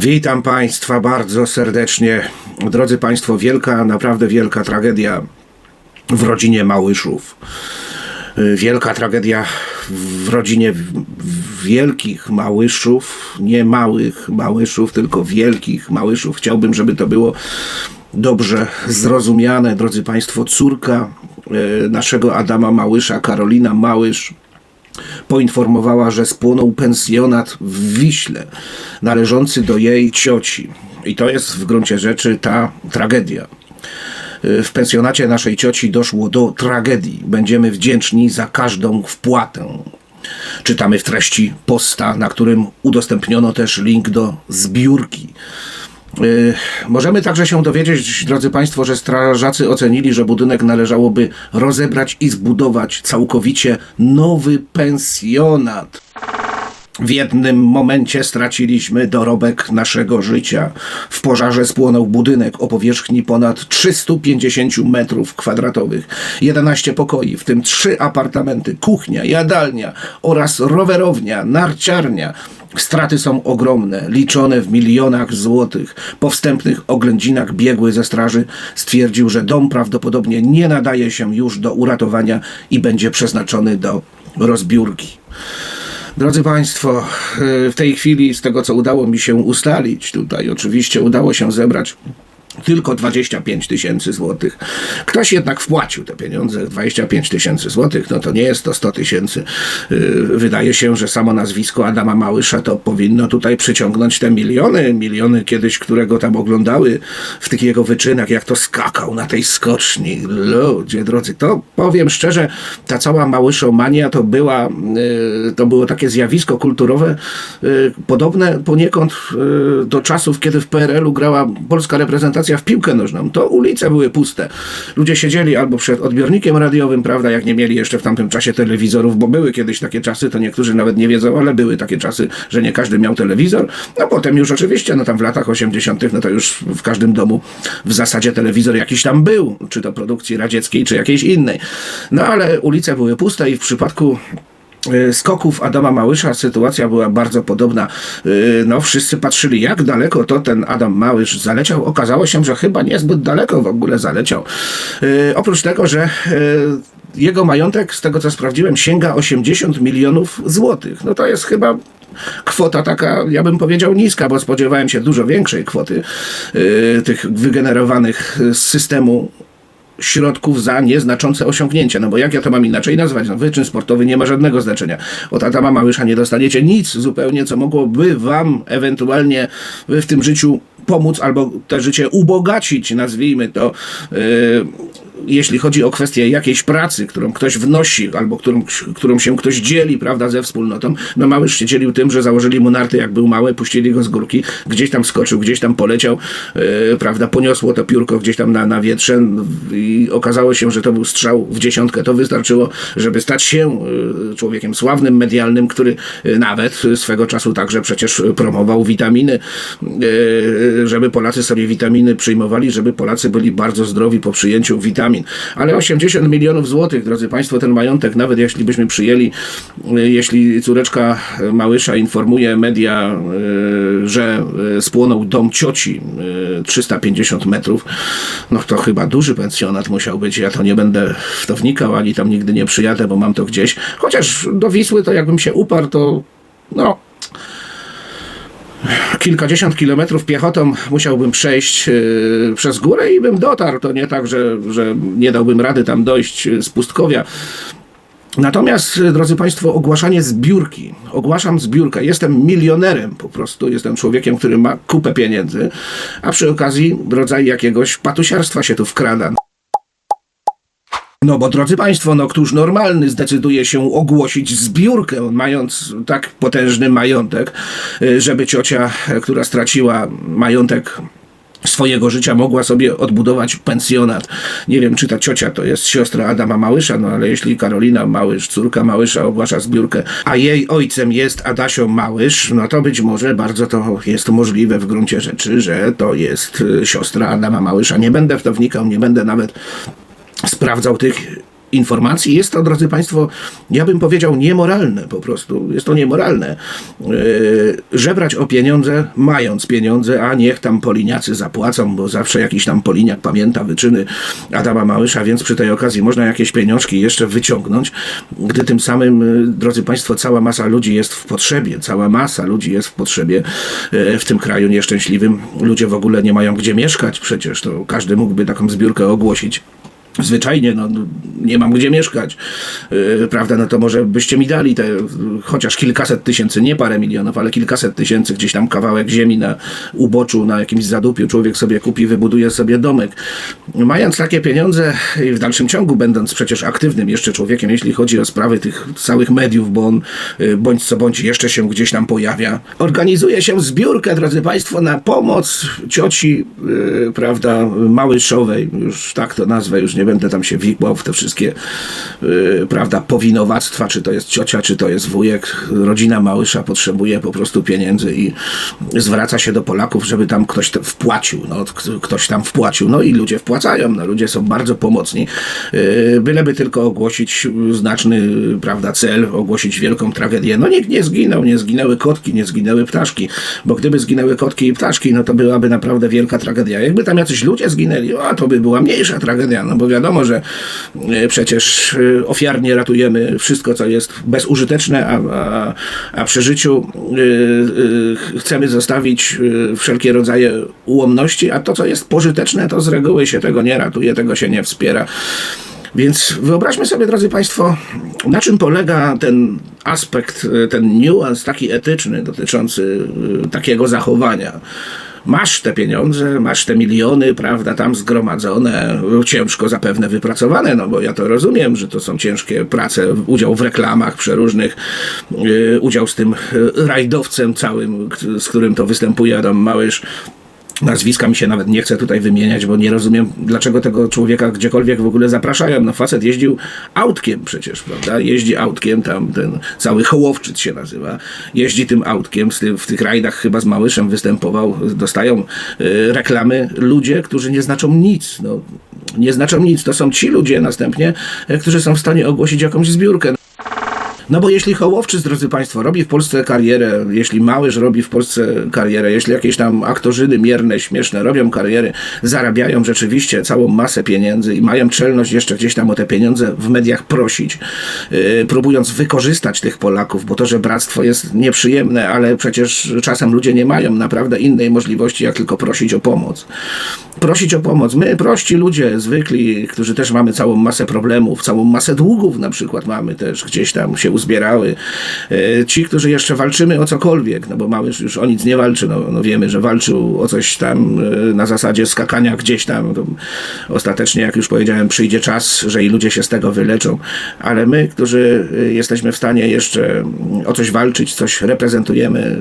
Witam Państwa bardzo serdecznie. Drodzy Państwo, wielka, naprawdę wielka tragedia w rodzinie Małyszów. Wielka tragedia w rodzinie wielkich Małyszów, nie małych Małyszów, tylko wielkich Małyszów. Chciałbym, żeby to było dobrze zrozumiane. Drodzy Państwo, córka y, naszego Adama Małysza, Karolina Małysz, poinformowała, że spłonął pensjonat w Wiśle, należący do jej cioci. I to jest w gruncie rzeczy ta tragedia. W pensjonacie naszej cioci doszło do tragedii. Będziemy wdzięczni za każdą wpłatę. Czytamy w treści posta, na którym udostępniono też link do zbiórki. Y, Możemy także się dowiedzieć, drodzy Państwo, że strażacy ocenili, że budynek należałoby rozebrać i zbudować całkowicie nowy pensjonat. W jednym momencie straciliśmy dorobek naszego życia. W pożarze spłonął budynek o powierzchni ponad 350 metrów kwadratowych. 11 pokoi, w tym 3 apartamenty, kuchnia, jadalnia oraz rowerownia, narciarnia. Straty są ogromne, liczone w milionach złotych. Po wstępnych oględzinach biegły ze straży stwierdził, że dom prawdopodobnie nie nadaje się już do uratowania i będzie przeznaczony do rozbiórki. Drodzy Państwo, y, w tej chwili, z tego co udało mi się ustalić tutaj, oczywiście udało się zebrać tylko 25 tysięcy złotych. Ktoś jednak wpłacił te pieniądze, 25 tysięcy złotych, no to nie jest to 100 tysięcy. Y, Wydaje się, że samo nazwisko Adama Małysza to powinno tutaj przyciągnąć te miliony, miliony kiedyś, które go tam oglądały w tych jego wyczynach, jak to skakał na tej skoczni. Ludzie drodzy, to powiem szczerze, ta cała Małyszomania to była, y, to było takie zjawisko kulturowe, y, podobne poniekąd do czasów, kiedy w PRL-u grała polska reprezentacja w piłkę nożną. To ulice były puste. Ludzie siedzieli albo przed odbiornikiem radiowym, prawda, jak nie mieli jeszcze w tamtym czasie telewizorów, bo były kiedyś takie czasy, to niektórzy nawet nie wiedzą, ale były takie czasy, że nie każdy miał telewizor. No potem już oczywiście, no tam w latach 80., no to już w każdym domu w zasadzie telewizor jakiś tam był, czy to produkcji radzieckiej, czy jakiejś innej. No ale ulice były puste i w przypadku skoków Adama Małysza sytuacja była bardzo podobna. Y, No, wszyscy patrzyli, jak daleko to ten Adam Małysz zaleciał. Okazało się, że chyba niezbyt daleko w ogóle zaleciał. Y, Oprócz tego, że jego majątek, z tego co sprawdziłem, sięga 80 milionów złotych. No to jest chyba kwota taka, ja bym powiedział, niska, bo spodziewałem się dużo większej kwoty y, tych wygenerowanych z systemu środków za nieznaczące osiągnięcia. No bo jak ja to mam inaczej nazwać? No wyczyn sportowy nie ma żadnego znaczenia. Od Adama Małysza nie dostaniecie nic zupełnie, co mogłoby wam ewentualnie w tym życiu pomóc albo te życie ubogacić, nazwijmy to. Yy, jeśli chodzi o kwestię jakiejś pracy, którą ktoś wnosi, albo którą, którą się ktoś dzieli, prawda, ze wspólnotą, no Małysz się dzielił tym, że założyli mu narty, jak był mały, puścili go z górki, gdzieś tam skoczył, gdzieś tam poleciał, yy, prawda, poniosło to piórko gdzieś tam na, na wietrze i okazało się, że to był strzał w dziesiątkę. To wystarczyło, żeby stać się yy, człowiekiem sławnym, medialnym, który yy, nawet swego czasu także przecież promował witaminy, żeby Polacy sobie witaminy przyjmowali, żeby Polacy byli bardzo zdrowi po przyjęciu witamin. Ale 80 milionów złotych, drodzy Państwo, ten majątek, nawet jeśli byśmy przyjęli, y, jeśli córeczka Małysza informuje media, y, że y, spłonął dom cioci y, 350 metrów, no to chyba duży pensjonat musiał być. Ja to nie będę w to wnikał, ani tam nigdy nie przyjadę, bo mam to gdzieś. Chociaż do Wisły to jakbym się uparł, to no kilkadziesiąt kilometrów piechotą musiałbym przejść yy, przez górę i bym dotarł. To nie tak, że, że nie dałbym rady tam dojść yy, z pustkowia. Natomiast, yy, drodzy Państwo, ogłaszanie zbiórki. Ogłaszam zbiórkę. Jestem milionerem po prostu. Jestem człowiekiem, który ma kupę pieniędzy, a przy okazji rodzaj jakiegoś patusiarstwa się tu wkrada. No bo drodzy Państwo, no któż normalny zdecyduje się ogłosić zbiórkę, mając tak potężny majątek, y, żeby ciocia, y, która straciła majątek swojego życia mogła sobie odbudować pensjonat. Nie wiem, czy ta ciocia to jest siostra Adama Małysza, no ale jeśli Karolina Małysz, córka Małysza ogłasza zbiórkę, a jej ojcem jest Adasio Małysz, no to być może bardzo to jest możliwe w gruncie rzeczy, że to jest y, siostra Adama Małysza. Nie będę w to wnikał, nie będę nawet sprawdzał tych informacji. Jest to, drodzy Państwo, ja bym powiedział niemoralne po prostu. Jest to niemoralne. Yy, żebrać o pieniądze, mając pieniądze, a niech tam poliniacy zapłacą, bo zawsze jakiś tam poliniak pamięta wyczyny Adama Małysza, więc przy tej okazji można jakieś pieniążki jeszcze wyciągnąć, gdy tym samym, yy, drodzy Państwo, cała masa ludzi jest w potrzebie, cała masa ludzi jest w potrzebie yy, w tym kraju nieszczęśliwym. Ludzie w ogóle nie mają gdzie mieszkać przecież, to każdy mógłby taką zbiórkę ogłosić zwyczajnie, no, nie mam gdzie mieszkać, yy, prawda, no to może byście mi dali te chociaż kilkaset tysięcy, nie parę milionów, ale kilkaset tysięcy, gdzieś tam kawałek ziemi na uboczu, na jakimś zadupiu, człowiek sobie kupi, wybuduje sobie domek. Mając takie pieniądze i w dalszym ciągu będąc przecież aktywnym jeszcze człowiekiem, jeśli chodzi o sprawy tych całych mediów, bo on yy, bądź co bądź jeszcze się gdzieś tam pojawia, organizuje się zbiórkę, drodzy Państwo, na pomoc cioci, yy, prawda, Małyszowej, już tak to nazwę, już nie będę tam się wikłał w te wszystkie, yy, prawda, powinowactwa, czy to jest ciocia, czy to jest wujek. Rodzina Małysza potrzebuje po prostu pieniędzy i zwraca się do Polaków, żeby tam ktoś wpłacił. No, ktoś tam wpłacił, no i ludzie wpłacają, no, ludzie są bardzo pomocni. Yy, byleby tylko ogłosić znaczny, prawda, cel, ogłosić wielką tragedię. No nikt nie zginął, nie zginęły kotki, nie zginęły ptaszki, bo gdyby zginęły kotki i ptaszki, no to byłaby naprawdę wielka tragedia. Jakby tam jacyś ludzie zginęli, a to by była mniejsza tragedia, no bo wiadomo, że e, przecież e, ofiarnie ratujemy wszystko, co jest bezużyteczne, a, a, a przy życiu e, chcemy zostawić wszelkie rodzaje ułomności, a to, co jest pożyteczne, to z reguły się tego nie ratuje, tego się nie wspiera. Więc wyobraźmy sobie, drodzy Państwo, na czym polega ten aspekt, ten niuans taki etyczny dotyczący takiego zachowania. Masz te pieniądze, masz te miliony, prawda, tam zgromadzone, ciężko zapewne wypracowane, no bo ja to rozumiem, że to są ciężkie prace, udział w reklamach przeróżnych, yy, udział z tym yy, rajdowcem całym, z którym to występuje Adam Małysz. Nazwiska mi się nawet nie chce tutaj wymieniać, bo nie rozumiem, dlaczego tego człowieka gdziekolwiek w ogóle zapraszają. No facet jeździł autkiem przecież, prawda? Jeździ autkiem, tam ten cały Hołowczyc się nazywa. Jeździ tym autkiem, w tych rajdach chyba z Małyszem występował. Dostają y, reklamy ludzie, którzy nie znaczą nic. No, nie znaczą nic. To są ci ludzie następnie, y, którzy są w stanie ogłosić jakąś zbiórkę. No bo jeśli Hołowczyc, drodzy Państwo, robi w Polsce karierę, jeśli Małysz robi w Polsce karierę, jeśli jakieś tam aktorzyny mierne, śmieszne robią kariery, zarabiają rzeczywiście całą masę pieniędzy i mają czelność jeszcze gdzieś tam o te pieniądze w mediach prosić, yy, próbując wykorzystać tych Polaków, bo to, że bractwo jest nieprzyjemne, ale przecież czasem ludzie nie mają naprawdę innej możliwości, jak tylko prosić o pomoc. Prosić o pomoc. My, prości ludzie, zwykli, którzy też mamy całą masę problemów, całą masę długów na przykład mamy też gdzieś tam się uzbierały. E, Ci, którzy jeszcze walczymy o cokolwiek, no bo Małysz już o nic nie walczy, no, no wiemy, że walczył o coś tam e, na zasadzie skakania gdzieś tam. Ostatecznie, jak już powiedziałem, przyjdzie czas, że i ludzie się z tego wyleczą, ale my, którzy e, jesteśmy w stanie jeszcze mm, o coś walczyć, coś reprezentujemy,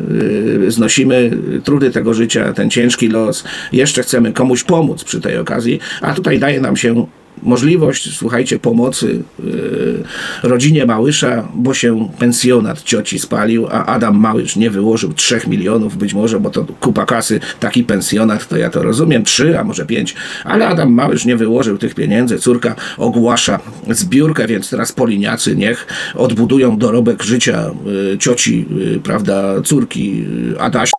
znosimy trudy tego życia, ten ciężki los, jeszcze chcemy komuś pomóc przy tej okazji, a tutaj daje nam się możliwość, słuchajcie, pomocy yy, rodzinie Małysza, bo się pensjonat cioci spalił, a Adam Małysz nie wyłożył 3 milionów, być może, bo to kupa kasy, taki pensjonat, to ja to rozumiem, 3, a może 5, ale Adam Małysz nie wyłożył tych pieniędzy, córka ogłasza zbiórkę, więc teraz poliniacy niech odbudują dorobek życia yy, cioci, yy, prawda, córki Adaś.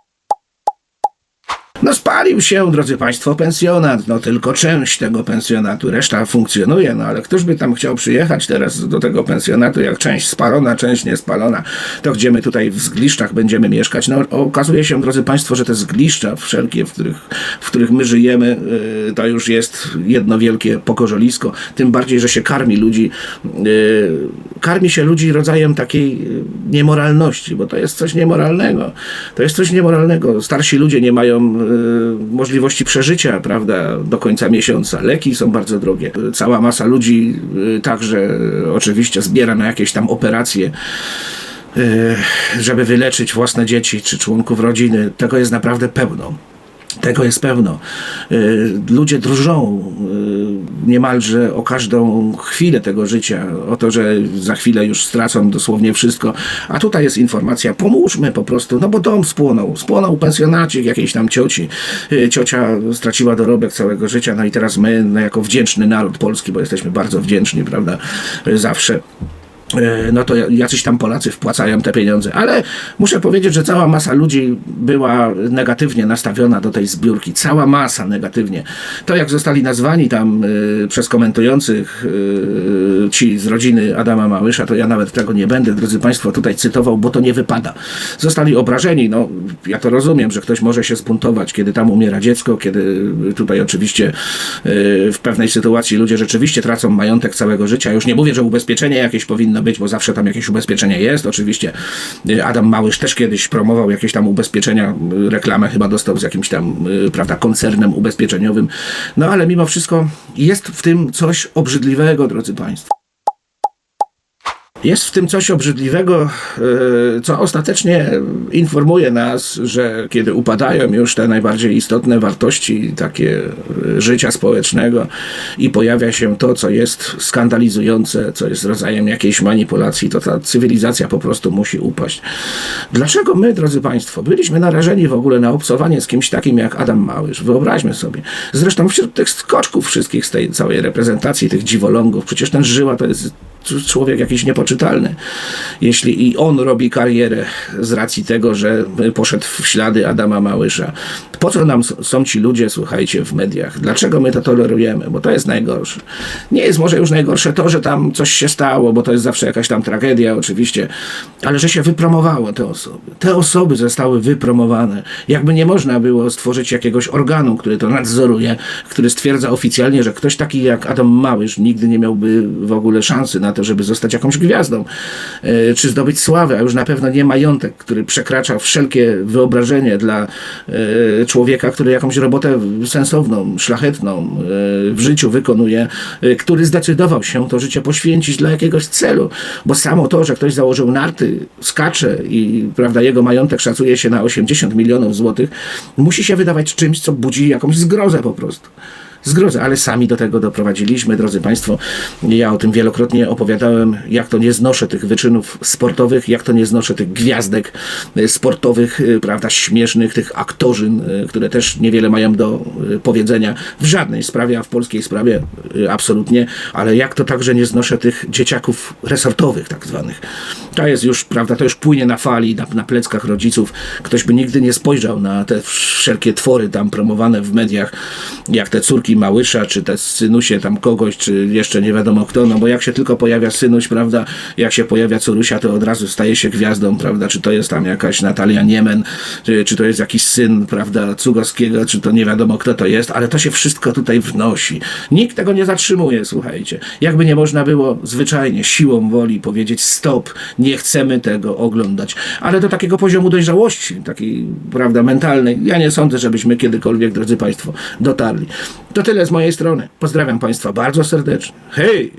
Spalił się, drodzy Państwo, pensjonat, no tylko część tego pensjonatu, reszta funkcjonuje, no ale któż by tam chciał przyjechać teraz do tego pensjonatu, jak część spalona, część niespalona, to gdzie my tutaj w zgliszczach będziemy mieszkać? No okazuje się, drodzy Państwo, że te zgliszcza wszelkie, w których, w których my żyjemy, yy, to już jest jedno wielkie pokorzolisko, tym bardziej, że się karmi ludzi, yy, karmi się ludzi rodzajem takiej yy, niemoralności, bo to jest coś niemoralnego, to jest coś niemoralnego, starsi ludzie nie mają y, możliwości przeżycia, prawda, do końca miesiąca. Leki są bardzo drogie. Cała masa ludzi y, także oczywiście zbiera na jakieś tam operacje y, żeby wyleczyć własne dzieci czy członków rodziny. Tego jest naprawdę pełno. Tego jest pewno. Y, Ludzie drżą niemalże o każdą chwilę tego życia, o to, że za chwilę już stracą dosłownie wszystko. A tutaj jest informacja, pomóżmy po prostu, no bo dom spłonął. Spłonął pensjonacik jakiejś tam cioci. Y, Ciocia straciła dorobek całego życia, no i teraz my, no jako wdzięczny naród polski, bo jesteśmy bardzo wdzięczni, prawda, y, zawsze no to jacyś tam Polacy wpłacają te pieniądze. Ale muszę powiedzieć, że cała masa ludzi była negatywnie nastawiona do tej zbiórki. Cała masa negatywnie. To jak zostali nazwani tam y, przez komentujących y, ci z rodziny Adama Małysza, to ja nawet tego nie będę, drodzy Państwo, tutaj cytował, bo to nie wypada. Zostali obrażeni. No, ja to rozumiem, że ktoś może się zbuntować, kiedy tam umiera dziecko, kiedy tutaj oczywiście w pewnej sytuacji ludzie rzeczywiście tracą majątek całego życia. Już nie mówię, że ubezpieczenie jakieś powinno być, bo zawsze tam jakieś ubezpieczenie jest. Oczywiście y, Adam Małysz też kiedyś promował jakieś tam ubezpieczenia, y, reklamę chyba dostał z jakimś tam, y, prawda, koncernem ubezpieczeniowym. No ale mimo wszystko jest w tym coś obrzydliwego, drodzy Państwo. Jest w tym coś obrzydliwego, e, co ostatecznie informuje nas, że kiedy upadają już te najbardziej istotne wartości takie e, życia społecznego i pojawia się to, co jest skandalizujące, co jest rodzajem jakiejś manipulacji, to ta cywilizacja po prostu musi upaść. Dlaczego my, drodzy Państwo, byliśmy narażeni w ogóle na obcowanie z kimś takim jak Adam Małysz? Wyobraźmy sobie. Zresztą wśród tych skoczków wszystkich z tej całej reprezentacji, tych dziwolągów, przecież ten Żyła to jest człowiek jakiś niepoczytalny. Jeśli i on robi karierę z racji tego, że poszedł w ślady Adama Małysza, po co nam są ci ludzie, słuchajcie, w mediach? Dlaczego my to tolerujemy? Bo to jest najgorsze. Nie jest może już najgorsze to, że tam coś się stało, bo to jest zawsze jakaś tam tragedia, oczywiście, ale że się wypromowało te osoby. Te osoby zostały wypromowane. Jakby nie można było stworzyć jakiegoś organu, który to nadzoruje, który stwierdza oficjalnie, że ktoś taki jak Adam Małysz nigdy nie miałby w ogóle szansy na to, żeby zostać jakąś gwiazdą, e, czy zdobyć sławę, a już na pewno nie majątek, który przekracza wszelkie wyobrażenie dla e, człowieka, który jakąś robotę sensowną, szlachetną e, w życiu wykonuje, który zdecydował się to życie poświęcić dla jakiegoś celu, bo samo to, że ktoś założył narty, skacze i prawda, jego majątek szacuje się na 80 milionów złotych, musi się wydawać czymś, co budzi jakąś zgrozę po prostu zgrozę, ale sami do tego doprowadziliśmy, drodzy Państwo. Ja o tym wielokrotnie opowiadałem, jak to nie znoszę tych wyczynów sportowych, jak to nie znoszę tych gwiazdek e, sportowych, e, prawda, śmiesznych, tych aktorzyn, e, które też niewiele mają do powiedzenia w żadnej sprawie, a w polskiej sprawie absolutnie, ale jak to także nie znoszę tych dzieciaków resortowych tak zwanych. To jest już, prawda, to już płynie na fali, na, na pleckach rodziców. Ktoś by nigdy nie spojrzał na te wszelkie twory tam promowane w mediach, jak te córki Małysza, czy te synusie tam kogoś, czy jeszcze nie wiadomo kto, no bo jak się tylko pojawia synuś, prawda, jak się pojawia córusia, to od razu staje się gwiazdą, prawda, czy to jest tam jakaś Natalia Niemen, czy, czy to jest jakiś syn, prawda, Cugowskiego, czy to nie wiadomo kto to jest, ale to się wszystko tutaj wnosi. Nikt tego nie zatrzymuje, słuchajcie. Jakby nie można było zwyczajnie, siłą woli powiedzieć stop, nie chcemy tego oglądać, ale do takiego poziomu dojrzałości, takiej, prawda, mentalnej, ja nie sądzę, żebyśmy kiedykolwiek, drodzy Państwo, dotarli. To tyle z mojej strony. Pozdrawiam Państwa bardzo serdecznie. Hej!